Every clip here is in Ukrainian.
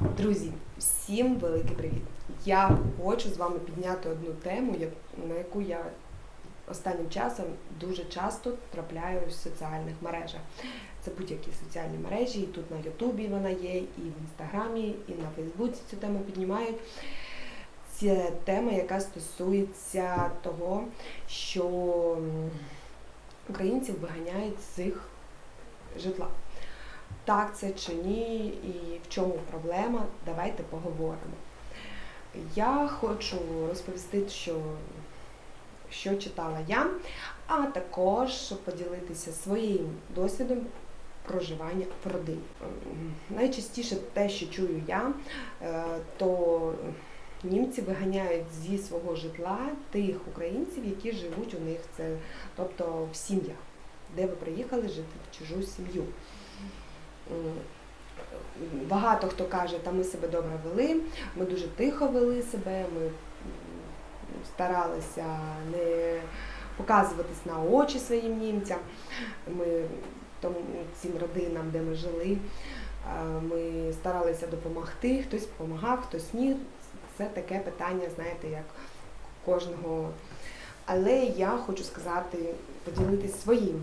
Друзі, всім великий привіт! Я хочу з вами підняти одну тему, на яку я останнім часом дуже часто трапляю в соціальних мережах. Це будь-які соціальні мережі, і тут на Ютубі вона є, і в Інстаграмі, і на Фейсбуці цю тему піднімають. Це тема, яка стосується того, що українців виганяють з їх житла. Так це чи ні, і в чому проблема, давайте поговоримо. Я хочу розповісти, що, що читала я, а також поділитися своїм досвідом проживання в родині. Найчастіше те, що чую я, е, то німці виганяють зі свого житла тих українців, які живуть у них, це тобто в сім'ях, де ви приїхали жити в чужу сім'ю. Багато хто каже, та ми себе добре вели, ми дуже тихо вели себе, ми старалися не показуватись на очі своїм німцям. Ми тому цим родинам, де ми жили, ми старалися допомогти, хтось допомагав, хтось ні. Це таке питання, знаєте, як кожного. Але я хочу сказати, поділитися своїм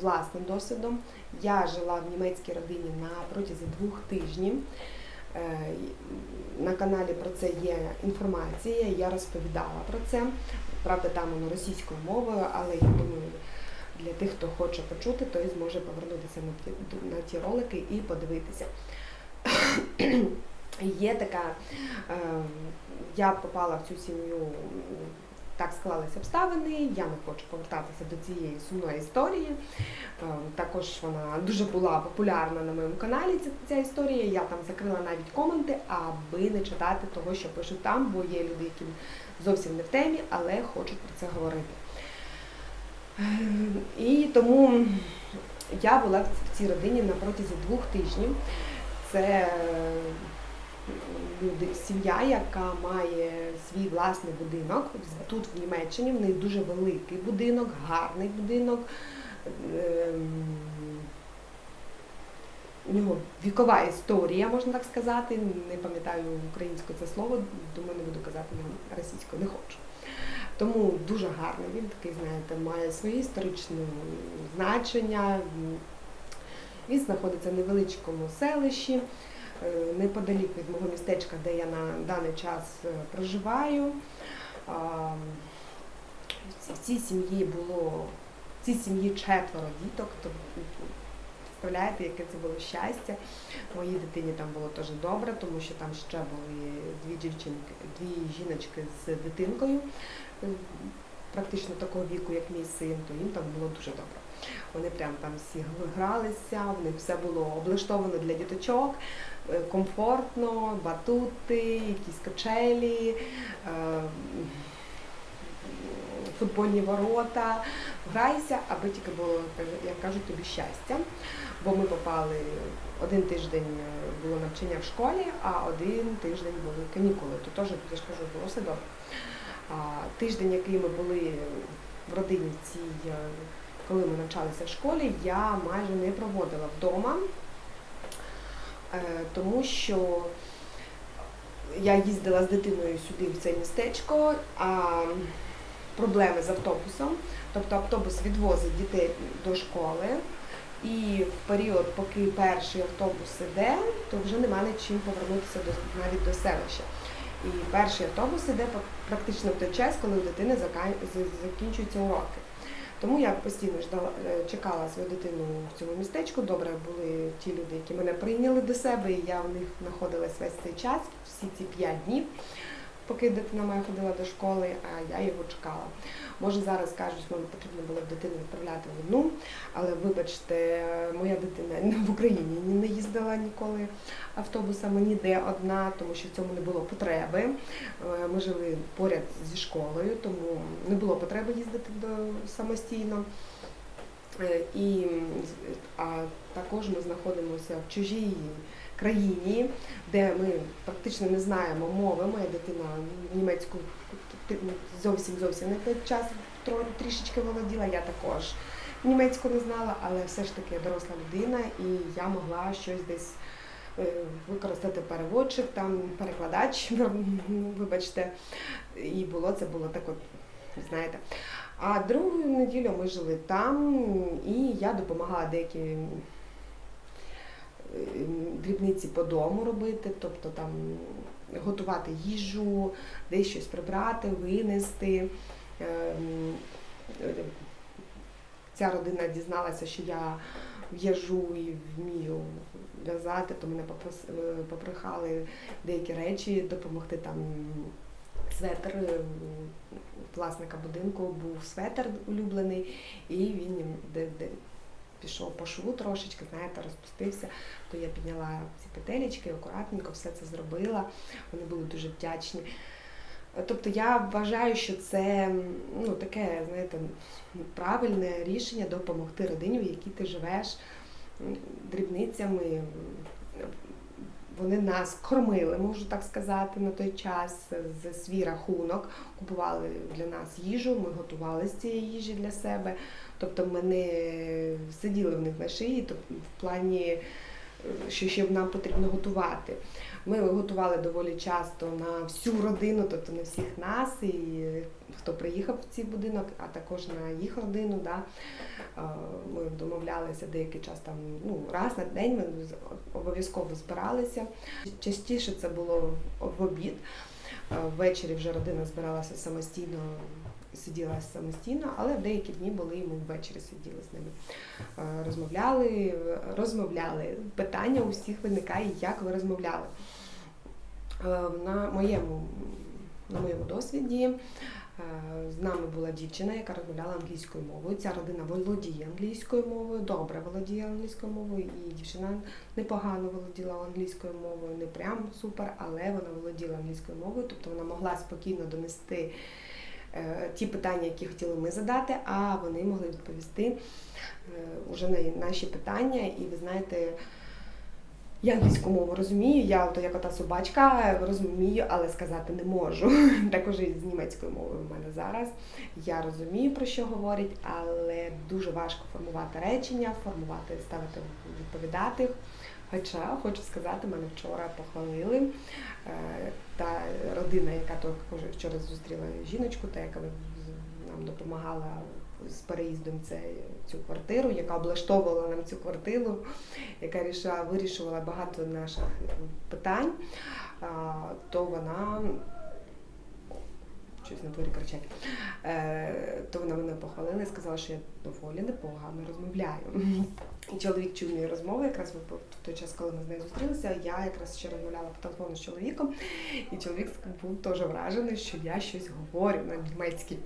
власним досвідом. Я жила в німецькій родині на протязі двох тижнів. Е, На каналі про це є інформація, я розповідала про це. Правда, там воно російською мовою, але я думаю, для тих, хто хоче почути, той зможе повернутися на ті, на ті ролики і подивитися. Є така, е, я попала в цю сім'ю, так склалися обставини, я не хочу повертатися до цієї сумної історії. Е, Також вона дуже була популярна на моєму каналі. Ця, історія. Я там закрила навіть коменти, аби не читати того, що пишуть там, бо є люди, які зовсім не в темі, але хочуть про це говорити. Е, І тому я була в цій родині на протязі двох тижнів. Це люди, сім'я, яка має свій власний будинок. Тут в Німеччині в них дуже великий будинок, гарний будинок. Ем, У нього вікова історія, можна так сказати. Не пам'ятаю українською це слово, думаю, не буду казати його російською, не хочу. Тому дуже гарний. Він такий, знаєте, має своє історичне значення. Він знаходиться в невеличкому селищі, неподалік від мого містечка, де я на даний час е, проживаю. В цій сім'ї було в цій сім'ї четверо діток. Представляєте, яке це було щастя. Моїй дитині там було теж добре, тому що там ще були дві дівчинки, дві жіночки з дитинкою, е, практично такого віку, як мій син, то їм там було дуже добре. Вони прям там всі гралися, в них все було облаштовано для діточок, е, комфортно, батути, якісь качелі, е, футбольні ворота. Грайся, аби тільки було, як кажуть, тобі щастя. Бо ми попали один тиждень було навчання в школі, а один тиждень були канікули. То теж, я ж кажу, було все добре. Тиждень, який ми були в родині цій, е, коли ми навчалися в школі, я майже не проводила вдома, е, тому що я їздила з дитиною сюди, в це містечко, а проблеми з автобусом. Тобто автобус відвозить дітей до школи, і в період, поки перший автобус іде, то вже немає чим повернутися навіть до селища. І перший автобус іде практично в той час, коли у дитини закінчуються уроки. Тому я постійно ждала, е, чекала свою дитину в цьому містечку. Добре були ті люди, які мене прийняли до себе, і я в них знаходилась весь цей час, всі ці п'ять днів, поки дитина моя ходила до школи, а я його чекала. Може зараз кажуть, що потрібно було б дитину відправляти в одну, але вибачте, моя дитина в Україні не їздила ніколи автобусами ніде одна, тому що в цьому не було потреби. Е, Ми жили поряд зі школою, тому не було потреби їздити до самостійно. Е, І а також ми знаходимося в чужій країні, де ми практично не знаємо мови. Моя дитина німецьку т- зовсім зовсім не той час трішечки володіла. Я також німецьку не знала, але все ж таки доросла людина, і я могла щось десь е, використати переводчик, там перекладач, ну, вибачте. І було це було так от, знаєте. А другу неділю ми жили там, і я допомагала деякі е, дрібниці по дому робити, тобто там готувати їжу, десь щось прибрати, винести. Ем, Ця родина дізналася, що я в'яжу і вмію в'язати, то мене е, попрохали деякі речі допомогти там. Светр е, власника будинку був светр улюблений, і він де пішов по шву трошечки, знаєте, розпустився. То я підняла ці петелечки, акуратненько все це зробила. Вони були дуже вдячні. Тобто я вважаю, що це ну, таке, знаєте, правильне рішення допомогти родині, в якій ти живеш дрібницями. Вони нас кормили, можу так сказати, на той час за свій рахунок. Купували для нас їжу, ми готували з цієї їжі для себе. Тобто ми не сиділи в них на шиї, тобто в плані, що ще нам потрібно готувати. Ми готували доволі часто на всю родину, тобто на всіх нас, і хто приїхав в цей будинок, а також на їх родину. Да. Е, Ми домовлялися деякий час там, ну, раз на день ми обов'язково збиралися. Частіше це було в обід. Е, Ввечері вже родина збиралася самостійно, сиділа самостійно, але в деякі дні були ми ввечері сиділи з ними. Е, Розмовляли, розмовляли. Питання у всіх виникає, як ви розмовляли. Е, На моєму, на моєму досвіді е, з нами була дівчина, яка розмовляла англійською мовою. Ця родина володіє англійською мовою, добре володіє англійською мовою, і дівчина непогано володіла англійською мовою, не прям супер, але вона володіла англійською мовою, тобто вона могла спокійно донести ті питання, які хотіли ми задати, а вони могли відповісти е, уже на наші питання. І ви знаєте, я англійську мову розумію, я ото як ота собачка розумію, але сказати не можу. Також і з німецькою мовою в мене зараз. Я розумію, про що говорять, але дуже важко формувати речення, формувати, ставити, відповідати. Хоча хочу сказати, мене вчора похвалили. Е, Та родина, яка також вчора зустріла жіночку, та яка нам допомагала з переїздом це, цю квартиру, яка облаштовувала нам цю квартиру, яка вирішувала багато наших питань, то вона щось на дворі кричать. Е, то вона мене похвалила і сказала, що я доволі непогано розмовляю. І чоловік чув мої розмови, якраз в той час, коли ми з нею зустрілися, я якраз ще розмовляла по телефону з чоловіком, і чоловік був теж вражений, що я щось говорю на німецькій.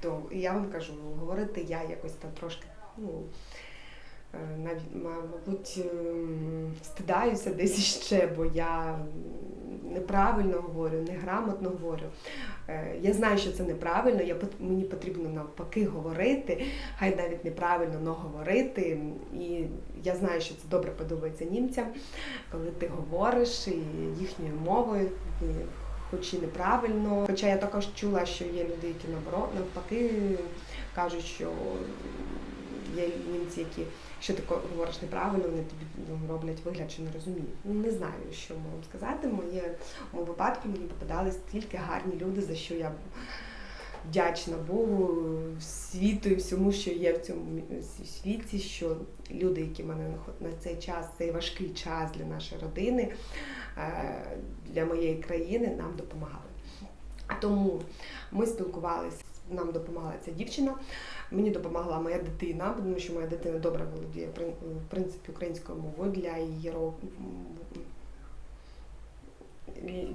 То я вам кажу, говорити я якось там трошки, ну. Е, Навіть, мабуть, ем, стидаюся десь іще, бо я неправильно говорю, неграмотно говорю. Е, Я знаю, що це неправильно, я, мені потрібно навпаки говорити, хай навіть неправильно, але говорити. І я знаю, що це добре подобається німцям, коли ти говориш і їхньою мовою, і хоч і неправильно. Хоча я також чула, що є люди, які наоборот, навпаки кажуть, що є німці, які, якщо ти говориш неправильно, вони тобі ну, роблять вигляд, що не розуміють. Ну, не знаю, що можу сказати. Моє, в моєму випадку мені попадались тільки гарні люди, за що я вдячна Богу, світу і всьому, що є в цьому світі, що люди, які мене на цей час, цей важкий час для нашої родини, е, для моєї країни, нам допомагали. Тому ми спілкувалися, нам допомагала ця дівчина. Мені допомогла моя дитина, тому що моя дитина добре володіє в принципі українською мовою для її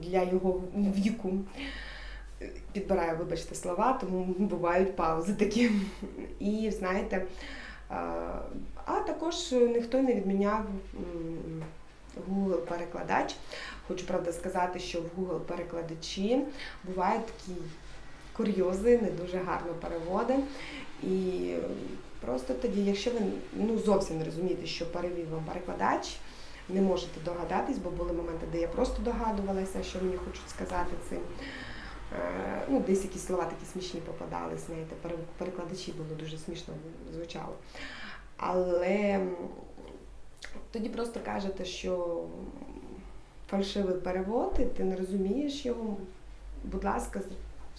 для його віку. Підбираю, вибачте, слова, тому бувають паузи такі. І знаєте, а також ніхто не відміняв Google перекладач. Хочу правда сказати, що в Google перекладачі бувають такі курйози, не дуже гарно переводи. І просто тоді, якщо ви ну, зовсім не розумієте, що перевів вам перекладач, не можете догадатись, бо були моменти, де я просто догадувалася, що мені хочуть сказати цим. Е, Ну, десь якісь слова такі смішні попадались, знаєте, перекладачі було дуже смішно звучало. Але тоді просто кажете, що фальшивий перевод, і ти не розумієш його. Будь ласка,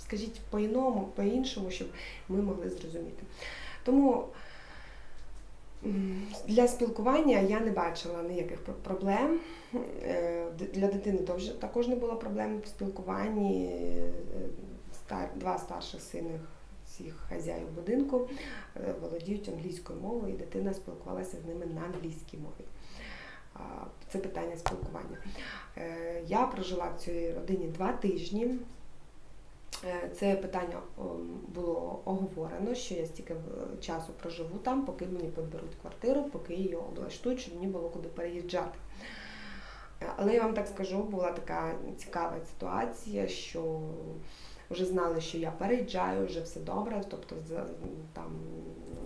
скажіть по-іному, по-іншому, щоб ми могли зрозуміти. Тому для спілкування я не бачила ніяких проблем. Е, Для дитини також не було проблем в спілкуванні. Е, Два старших сини цих хазяїв будинку е, володіють англійською мовою, і дитина спілкувалася з ними на англійській мові. Це питання спілкування. Я прожила в цій родині два тижні. Е, Це питання було оговорено, що я стільки е, часу проживу там, поки мені підберуть квартиру, поки її облаштують, щоб мені було куди переїжджати. Але я вам так скажу, була така цікава ситуація, що вже знали, що я переїжджаю, вже все добре. Тобто там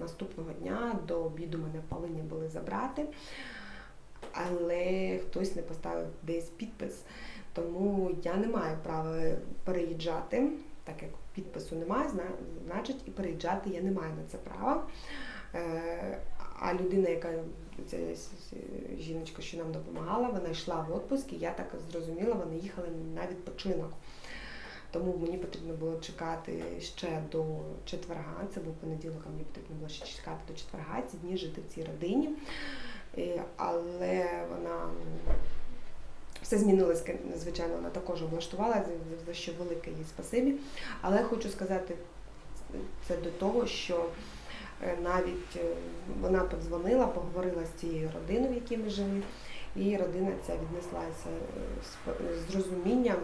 наступного дня до обіду мене повинні були забрати, але хтось не поставив десь підпис. Тому я не маю права переїжджати, так як підпису немає, значить і переїжджати я не маю на це права. Е, А людина, яка ця жіночка, що нам допомагала, вона йшла в відпуск, і я так зрозуміла, вони їхали на відпочинок. Тому мені потрібно було чекати ще до четверга. Це був понеділок, а мені потрібно було ще чекати до четверга, ці дні жити в цій родині. Е, Але вона все змінилось, звичайно, вона також облаштувала, за- що велике їй спасибі. Але хочу сказати це до того, що е, навіть е, вона подзвонила, поговорила з цією родиною, в якій ми жили, і родина ця віднеслася з розумінням,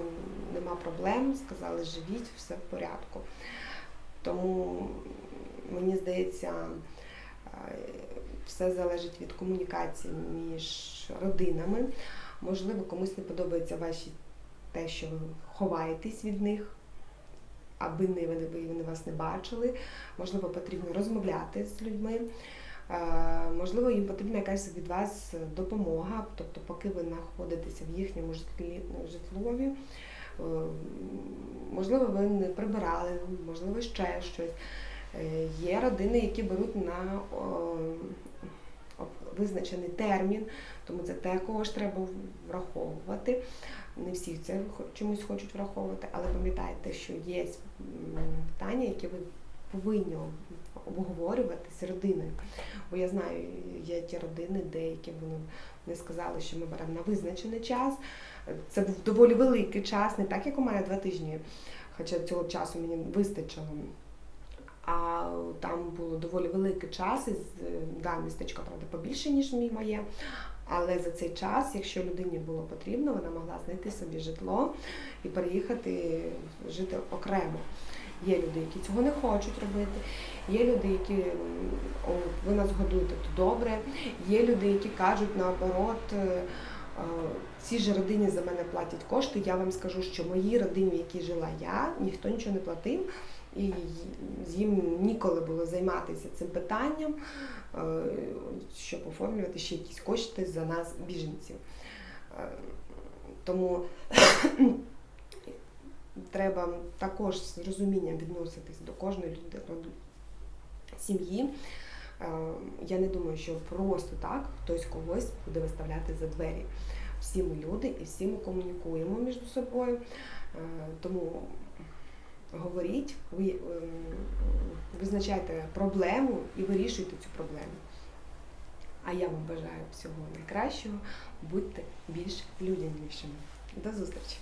нема проблем, сказали, живіть, все в порядку. Тому мені здається, все залежить від комунікації між родинами. Можливо, комусь не подобається ваші те, що ви ховаєтесь від них, аби не вони, вони вас не бачили. Можливо, потрібно розмовляти з людьми. Е, Можливо, їм потрібна якась від вас допомога, тобто, поки ви знаходитеся в їхньому житлові, е, можливо, ви не прибирали, можливо, ще щось. Е, Є родини, які беруть на визначений термін, тому це також треба враховувати. Не всі це чомусь хочуть враховувати, але пам'ятайте, що є питання, які ви повинні обговорювати з родиною. Бо я знаю, є ті родини, деякі вони не сказали, що ми беремо на визначений час. Це був доволі великий час, не так, як у мене два тижні, хоча цього часу мені вистачило. А там було доволі великий час, і да, містечко, правда, побільше, ніж мій моє. Але за цей час, якщо людині було потрібно, вона могла знайти собі житло і переїхати жити окремо. Є люди, які цього не хочуть робити. Є люди, які о, ви нас годуєте то добре. Є люди, які кажуть наоборот. е, е, Ці ж родині за мене платять кошти. Я вам скажу, що моїй родині, в якій жила я, ніхто нічого не платив, і їм ніколи було займатися цим питанням, е, щоб оформлювати ще якісь кошти за нас, біженців. Е, Тому треба також з розумінням відноситись до кожної людини сім'ї. Е, Я не думаю, що просто так хтось когось буде виставляти за двері. Всі ми люди і всі ми комунікуємо між собою. Тому говоріть, ви ем, визначайте проблему і вирішуйте цю проблему. А я вам бажаю всього найкращого, будьте більш людянішими. До зустрічі!